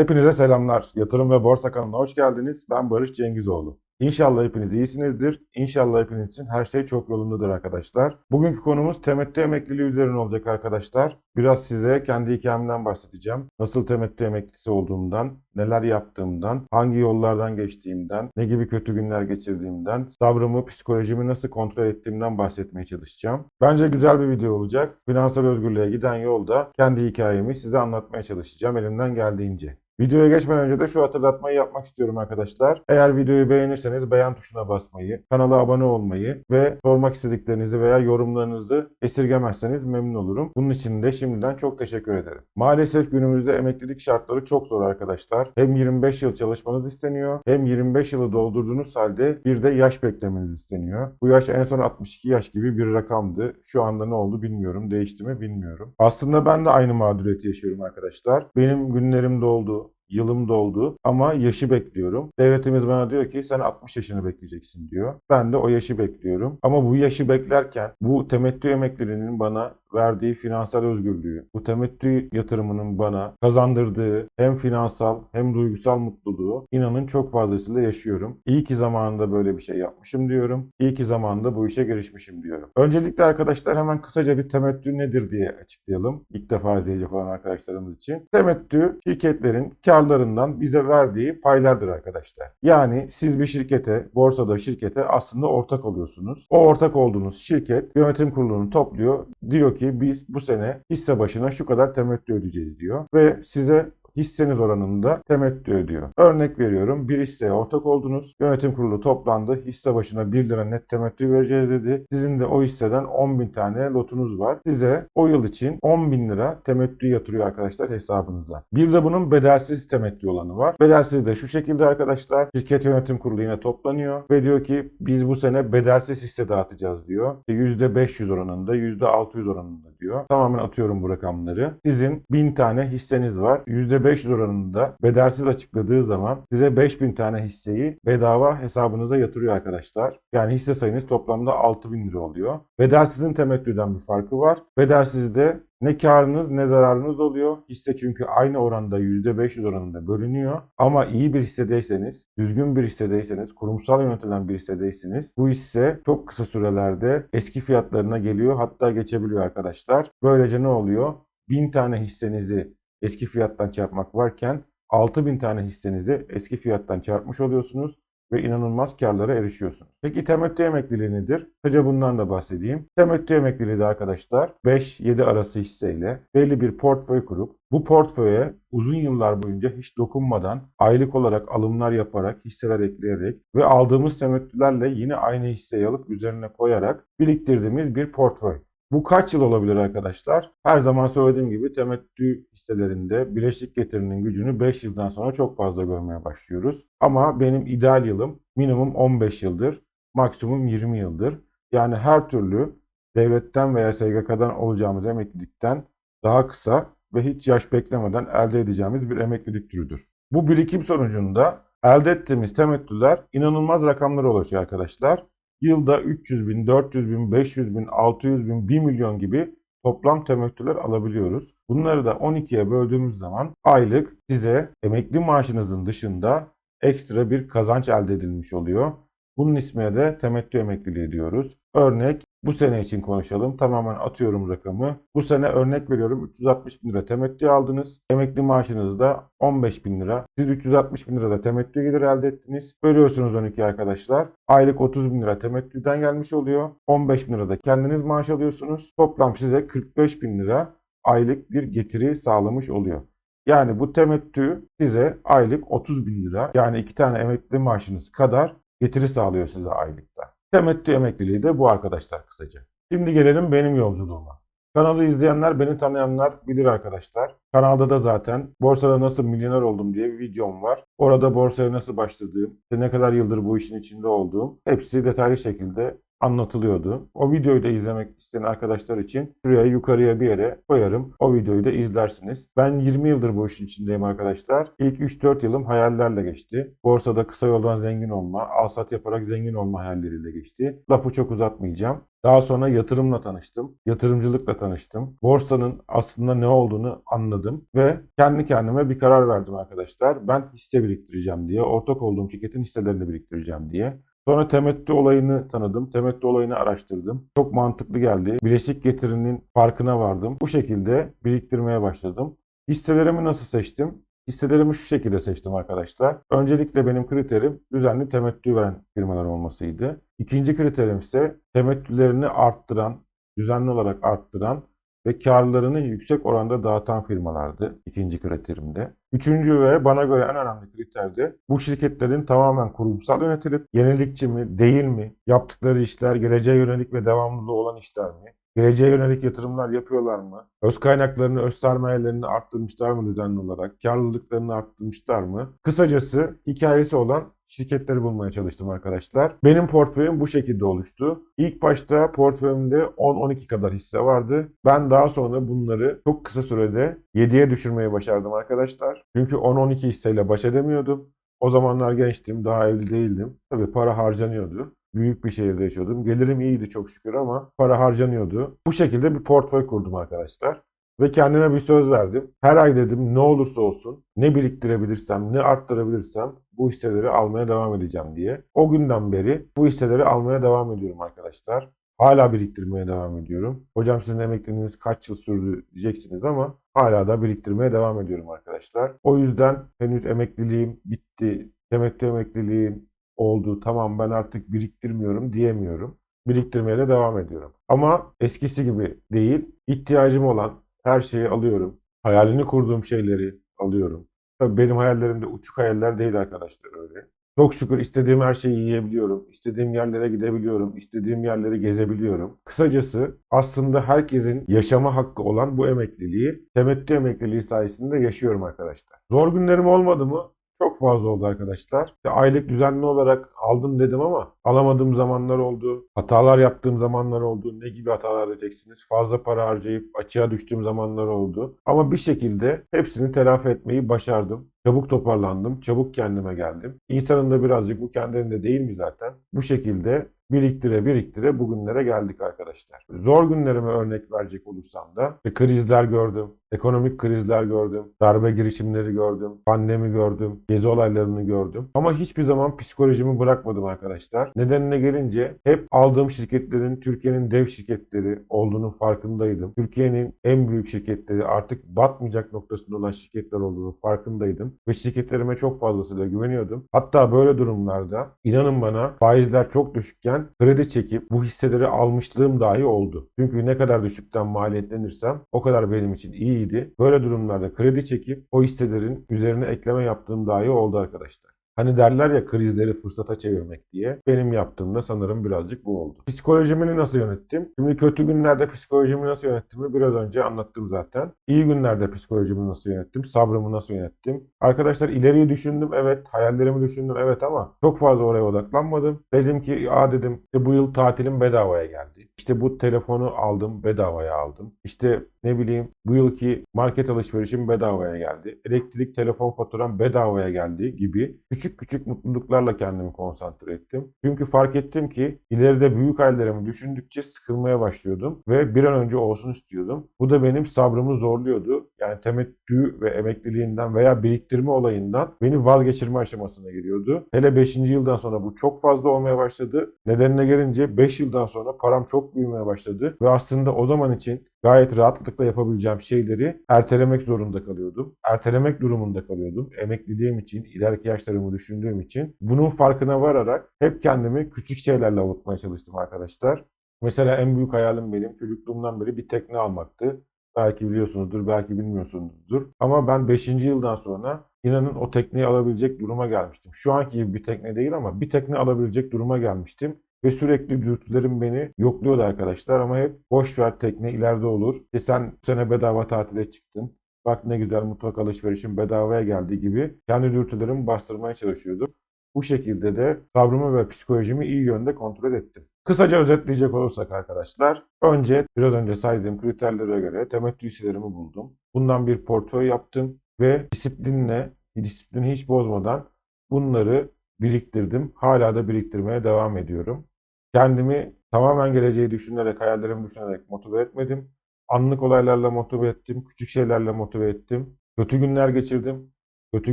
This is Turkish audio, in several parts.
Hepinize selamlar. Yatırım ve Borsa kanalına hoş geldiniz. Ben Barış Cengizoğlu. İnşallah hepiniz iyisinizdir. İnşallah hepiniz için her şey çok yolundadır arkadaşlar. Bugünkü konumuz temettü emekliliği üzerine olacak arkadaşlar. Biraz size kendi hikayemden bahsedeceğim. Nasıl temettü emeklisi olduğumdan, neler yaptığımdan, hangi yollardan geçtiğimden, ne gibi kötü günler geçirdiğimden, sabrımı, psikolojimi nasıl kontrol ettiğimden bahsetmeye çalışacağım. Bence güzel bir video olacak. Finansal özgürlüğe giden yolda kendi hikayemi size anlatmaya çalışacağım elimden geldiğince. Videoya geçmeden önce de şu hatırlatmayı yapmak istiyorum arkadaşlar. Eğer videoyu beğenirseniz beğen tuşuna basmayı, kanala abone olmayı ve sormak istediklerinizi veya yorumlarınızı esirgemezseniz memnun olurum. Bunun için de şimdiden çok teşekkür ederim. Maalesef günümüzde emeklilik şartları çok zor arkadaşlar. Hem 25 yıl çalışmanız isteniyor hem 25 yılı doldurduğunuz halde bir de yaş beklemeniz isteniyor. Bu yaş en son 62 yaş gibi bir rakamdı. Şu anda ne oldu bilmiyorum. Değişti mi bilmiyorum. Aslında ben de aynı mağduriyeti yaşıyorum arkadaşlar. Benim günlerim doldu yılım doldu ama yaşı bekliyorum. Devletimiz bana diyor ki sen 60 yaşını bekleyeceksin diyor. Ben de o yaşı bekliyorum. Ama bu yaşı beklerken bu temettü emeklerinin bana verdiği finansal özgürlüğü, bu temettü yatırımının bana kazandırdığı hem finansal hem duygusal mutluluğu inanın çok fazlasıyla yaşıyorum. İyi ki zamanında böyle bir şey yapmışım diyorum. İyi ki zamanında bu işe girişmişim diyorum. Öncelikle arkadaşlar hemen kısaca bir temettü nedir diye açıklayalım. İlk defa izleyecek olan arkadaşlarımız için. Temettü şirketlerin karlarından bize verdiği paylardır arkadaşlar. Yani siz bir şirkete, borsada şirkete aslında ortak oluyorsunuz. O ortak olduğunuz şirket yönetim kurulunu topluyor. Diyor ki biz bu sene hisse başına şu kadar temettü ödeyeceğiz diyor. Ve size hisseniz oranında temettü ödüyor. Örnek veriyorum bir hisseye ortak oldunuz. Yönetim kurulu toplandı. Hisse başına 1 lira net temettü vereceğiz dedi. Sizin de o hisseden 10 bin tane lotunuz var. Size o yıl için 10 bin lira temettü yatırıyor arkadaşlar hesabınıza. Bir de bunun bedelsiz temettü olanı var. Bedelsiz de şu şekilde arkadaşlar. Şirket yönetim kurulu yine toplanıyor ve diyor ki biz bu sene bedelsiz hisse dağıtacağız diyor. %500 oranında, %600 oranında diyor. Tamamen atıyorum bu rakamları. Sizin 1000 tane hisseniz var. %500 oranında bedelsiz açıkladığı zaman size 5000 tane hisseyi bedava hesabınıza yatırıyor arkadaşlar. Yani hisse sayınız toplamda 6000 lira oluyor. Bedelsizin temettüden bir farkı var. Bedelsizde ne karınız ne zararınız oluyor. Hisse çünkü aynı oranda %500 oranında bölünüyor. Ama iyi bir hissedeyseniz, düzgün bir hissedeyseniz, kurumsal yönetilen bir hissedeyseniz bu hisse çok kısa sürelerde eski fiyatlarına geliyor hatta geçebiliyor arkadaşlar. Böylece ne oluyor? 1000 tane hissenizi eski fiyattan çarpmak varken 6000 tane hissenizi eski fiyattan çarpmış oluyorsunuz ve inanılmaz karlara erişiyorsunuz. Peki temettü emekliliği nedir? Kısaca bundan da bahsedeyim. Temettü emekliliği de arkadaşlar 5-7 arası hisseyle belli bir portföy kurup bu portföye uzun yıllar boyunca hiç dokunmadan aylık olarak alımlar yaparak hisseler ekleyerek ve aldığımız temettülerle yine aynı hisseyi alıp üzerine koyarak biriktirdiğimiz bir portföy. Bu kaç yıl olabilir arkadaşlar? Her zaman söylediğim gibi temettü hisselerinde bileşik getirinin gücünü 5 yıldan sonra çok fazla görmeye başlıyoruz. Ama benim ideal yılım minimum 15 yıldır, maksimum 20 yıldır. Yani her türlü devletten veya SGK'dan olacağımız emeklilikten daha kısa ve hiç yaş beklemeden elde edeceğimiz bir emeklilik türüdür. Bu birikim sonucunda elde ettiğimiz temettüler inanılmaz rakamlara ulaşıyor arkadaşlar yılda 300 bin, 400 bin, 500 bin, 600 bin, 1 milyon gibi toplam temettüler alabiliyoruz. Bunları da 12'ye böldüğümüz zaman aylık size emekli maaşınızın dışında ekstra bir kazanç elde edilmiş oluyor. Bunun ismine de temettü emekliliği diyoruz. Örnek bu sene için konuşalım. Tamamen atıyorum rakamı. Bu sene örnek veriyorum 360 bin lira temettü aldınız. Emekli maaşınız da 15 bin lira. Siz 360 bin lirada temettü gelir elde ettiniz. Bölüyorsunuz 12 arkadaşlar. Aylık 30 bin lira temettüden gelmiş oluyor. 15 bin lirada kendiniz maaş alıyorsunuz. Toplam size 45 bin lira aylık bir getiri sağlamış oluyor. Yani bu temettü size aylık 30 bin lira yani iki tane emekli maaşınız kadar getiri sağlıyor size aylıkta. Temettü emekliliği de bu arkadaşlar kısaca. Şimdi gelelim benim yolculuğuma. Kanalı izleyenler, beni tanıyanlar bilir arkadaşlar. Kanalda da zaten borsada nasıl milyoner oldum diye bir videom var. Orada borsaya nasıl başladığım, ne kadar yıldır bu işin içinde olduğum hepsi detaylı şekilde anlatılıyordu. O videoyu da izlemek isteyen arkadaşlar için şuraya yukarıya bir yere koyarım. O videoyu da izlersiniz. Ben 20 yıldır bu işin içindeyim arkadaşlar. İlk 3-4 yılım hayallerle geçti. Borsada kısa yoldan zengin olma, alsat yaparak zengin olma hayalleriyle geçti. Lafı çok uzatmayacağım. Daha sonra yatırımla tanıştım. Yatırımcılıkla tanıştım. Borsanın aslında ne olduğunu anladım ve kendi kendime bir karar verdim arkadaşlar. Ben hisse biriktireceğim diye, ortak olduğum şirketin hisselerini biriktireceğim diye. Sonra temettü olayını tanıdım. Temettü olayını araştırdım. Çok mantıklı geldi. Bileşik getirinin farkına vardım. Bu şekilde biriktirmeye başladım. Hisselerimi nasıl seçtim? Hisselerimi şu şekilde seçtim arkadaşlar. Öncelikle benim kriterim düzenli temettü veren firmalar olmasıydı. İkinci kriterim ise temettülerini arttıran, düzenli olarak arttıran ve karlarını yüksek oranda dağıtan firmalardı ikinci kriterimde. Üçüncü ve bana göre en önemli kriter de bu şirketlerin tamamen kurumsal yönetilip yenilikçi mi, değil mi, yaptıkları işler geleceğe yönelik ve devamlılığı olan işler mi, geleceğe yönelik yatırımlar yapıyorlar mı, öz kaynaklarını, öz sermayelerini arttırmışlar mı düzenli olarak, karlılıklarını arttırmışlar mı? Kısacası hikayesi olan şirketleri bulmaya çalıştım arkadaşlar. Benim portföyüm bu şekilde oluştu. İlk başta portföyümde 10-12 kadar hisse vardı. Ben daha sonra bunları çok kısa sürede 7'ye düşürmeyi başardım arkadaşlar. Çünkü 10-12 hisseyle baş edemiyordum. O zamanlar gençtim, daha evli değildim. Tabii para harcanıyordu. Büyük bir şehirde yaşıyordum. Gelirim iyiydi çok şükür ama para harcanıyordu. Bu şekilde bir portföy kurdum arkadaşlar. Ve kendime bir söz verdim. Her ay dedim ne olursa olsun ne biriktirebilirsem, ne arttırabilirsem bu hisseleri almaya devam edeceğim diye. O günden beri bu hisseleri almaya devam ediyorum arkadaşlar. Hala biriktirmeye devam ediyorum. Hocam sizin emekliliğiniz kaç yıl sürdü diyeceksiniz ama hala da biriktirmeye devam ediyorum arkadaşlar. O yüzden henüz emekliliğim bitti. Temettü emekliliğim oldu. Tamam ben artık biriktirmiyorum diyemiyorum. Biriktirmeye de devam ediyorum. Ama eskisi gibi değil. İhtiyacım olan her şeyi alıyorum. Hayalini kurduğum şeyleri alıyorum. Tabii benim hayallerim de uçuk hayaller değil arkadaşlar öyle. Çok şükür istediğim her şeyi yiyebiliyorum. İstediğim yerlere gidebiliyorum. istediğim yerleri gezebiliyorum. Kısacası aslında herkesin yaşama hakkı olan bu emekliliği temettü emekliliği sayesinde yaşıyorum arkadaşlar. Zor günlerim olmadı mı? Çok fazla oldu arkadaşlar. Aylık düzenli olarak aldım dedim ama alamadığım zamanlar oldu. Hatalar yaptığım zamanlar oldu. Ne gibi hatalar diyeceksiniz? Fazla para harcayıp açığa düştüğüm zamanlar oldu. Ama bir şekilde hepsini telafi etmeyi başardım. Çabuk toparlandım. Çabuk kendime geldim. İnsanın da birazcık bu kendinde değil mi zaten? Bu şekilde biriktire biriktire bugünlere geldik arkadaşlar. Zor günlerime örnek verecek olursam da e, krizler gördüm, ekonomik krizler gördüm, darbe girişimleri gördüm, pandemi gördüm, gezi olaylarını gördüm. Ama hiçbir zaman psikolojimi bırakmadım arkadaşlar. Nedenine gelince hep aldığım şirketlerin Türkiye'nin dev şirketleri olduğunun farkındaydım. Türkiye'nin en büyük şirketleri artık batmayacak noktasında olan şirketler olduğunu farkındaydım. Ve şirketlerime çok fazlasıyla güveniyordum. Hatta böyle durumlarda inanın bana faizler çok düşükken kredi çekip bu hisseleri almışlığım dahi oldu. Çünkü ne kadar düşükten maliyetlenirsem o kadar benim için iyiydi. Böyle durumlarda kredi çekip o hisselerin üzerine ekleme yaptığım dahi oldu arkadaşlar. Hani derler ya krizleri fırsata çevirmek diye. Benim yaptığımda sanırım birazcık bu oldu. Psikolojimi nasıl yönettim? Şimdi kötü günlerde psikolojimi nasıl yönettiğimi biraz önce anlattım zaten. İyi günlerde psikolojimi nasıl yönettim? Sabrımı nasıl yönettim? Arkadaşlar ileriyi düşündüm evet. Hayallerimi düşündüm evet ama çok fazla oraya odaklanmadım. Dedim ki ya dedim bu yıl tatilim bedavaya geldi. İşte bu telefonu aldım bedavaya aldım. İşte ne bileyim bu yılki market alışverişim bedavaya geldi. Elektrik telefon faturam bedavaya geldi gibi küçük küçük mutluluklarla kendimi konsantre ettim. Çünkü fark ettim ki ileride büyük hayallerimi düşündükçe sıkılmaya başlıyordum ve bir an önce olsun istiyordum. Bu da benim sabrımı zorluyordu. Yani temettü ve emekliliğinden veya biriktirme olayından beni vazgeçirme aşamasına giriyordu. Hele 5. yıldan sonra bu çok fazla olmaya başladı. Nedenine gelince 5 yıldan sonra param çok büyümeye başladı ve aslında o zaman için gayet rahatlıkla yapabileceğim şeyleri ertelemek zorunda kalıyordum. Ertelemek durumunda kalıyordum. Emekliliğim için, ileriki yaşlarımı düşündüğüm için bunun farkına vararak hep kendimi küçük şeylerle avutmaya çalıştım arkadaşlar. Mesela en büyük hayalim benim çocukluğumdan beri bir tekne almaktı. Belki biliyorsunuzdur, belki bilmiyorsunuzdur. Ama ben 5. yıldan sonra inanın o tekneyi alabilecek duruma gelmiştim. Şu anki gibi bir tekne değil ama bir tekne alabilecek duruma gelmiştim. Ve sürekli dürtülerim beni yokluyordu arkadaşlar ama hep boş ver tekne ileride olur. E sen bu sene bedava tatile çıktın. Bak ne güzel mutfak alışverişin bedavaya geldi gibi kendi dürtülerimi bastırmaya çalışıyordum. Bu şekilde de sabrımı ve psikolojimi iyi yönde kontrol ettim. Kısaca özetleyecek olursak arkadaşlar, önce biraz önce saydığım kriterlere göre temettü hisselerimi buldum. Bundan bir portföy yaptım ve disiplinle, disiplini hiç bozmadan bunları biriktirdim. Hala da biriktirmeye devam ediyorum. Kendimi tamamen geleceği düşünerek, hayallerimi düşünerek motive etmedim. Anlık olaylarla motive ettim, küçük şeylerle motive ettim. Kötü günler geçirdim. Kötü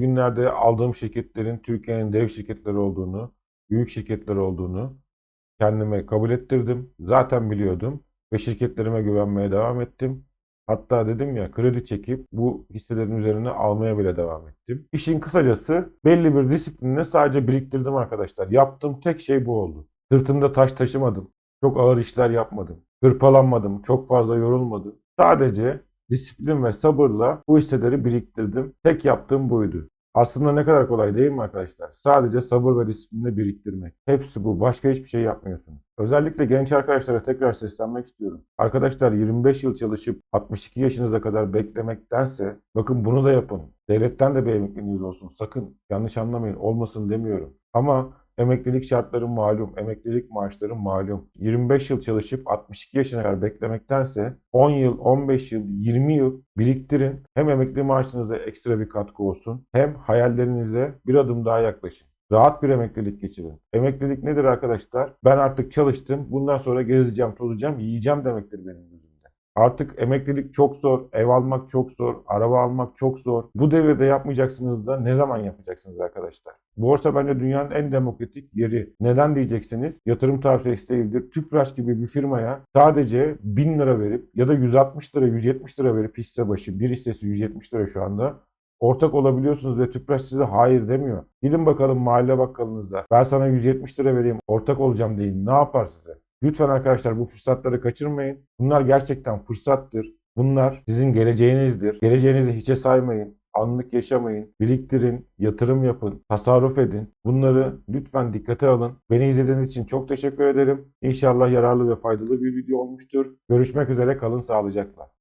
günlerde aldığım şirketlerin Türkiye'nin dev şirketleri olduğunu, büyük şirketler olduğunu kendime kabul ettirdim. Zaten biliyordum ve şirketlerime güvenmeye devam ettim. Hatta dedim ya kredi çekip bu hisselerin üzerine almaya bile devam ettim. İşin kısacası belli bir disiplinle sadece biriktirdim arkadaşlar. Yaptığım tek şey bu oldu. Sırtımda taş taşımadım. Çok ağır işler yapmadım. Hırpalanmadım. Çok fazla yorulmadım. Sadece disiplin ve sabırla bu hisseleri biriktirdim. Tek yaptığım buydu. Aslında ne kadar kolay değil mi arkadaşlar? Sadece sabır ve disiplinle biriktirmek. Hepsi bu. Başka hiçbir şey yapmıyorsunuz. Özellikle genç arkadaşlara tekrar seslenmek istiyorum. Arkadaşlar 25 yıl çalışıp 62 yaşınıza kadar beklemektense bakın bunu da yapın. Devletten de bir emekliliğiniz olsun. Sakın yanlış anlamayın olmasın demiyorum. Ama emeklilik şartları malum, emeklilik maaşları malum. 25 yıl çalışıp 62 yaşına kadar beklemektense 10 yıl, 15 yıl, 20 yıl biriktirin. Hem emekli maaşınıza ekstra bir katkı olsun hem hayallerinize bir adım daha yaklaşın. Rahat bir emeklilik geçirin. Emeklilik nedir arkadaşlar? Ben artık çalıştım. Bundan sonra gezeceğim, tozacağım, yiyeceğim demektir benim gözümde. Artık emeklilik çok zor, ev almak çok zor, araba almak çok zor. Bu devirde yapmayacaksınız da ne zaman yapacaksınız arkadaşlar? Borsa bence dünyanın en demokratik yeri. Neden diyeceksiniz? Yatırım tavsiyesi değildir. Tüpraş gibi bir firmaya sadece 1000 lira verip ya da 160 lira, 170 lira verip hisse başı, bir hissesi 170 lira şu anda ortak olabiliyorsunuz ve Tüpraş size hayır demiyor. Gidin bakalım mahalle bakkalınızda. Ben sana 170 lira vereyim, ortak olacağım deyin. Ne yapar size? Lütfen arkadaşlar bu fırsatları kaçırmayın. Bunlar gerçekten fırsattır. Bunlar sizin geleceğinizdir. Geleceğinizi hiçe saymayın. Anlık yaşamayın. Biriktirin, yatırım yapın, tasarruf edin. Bunları lütfen dikkate alın. Beni izlediğiniz için çok teşekkür ederim. İnşallah yararlı ve faydalı bir video olmuştur. Görüşmek üzere kalın sağlıcakla.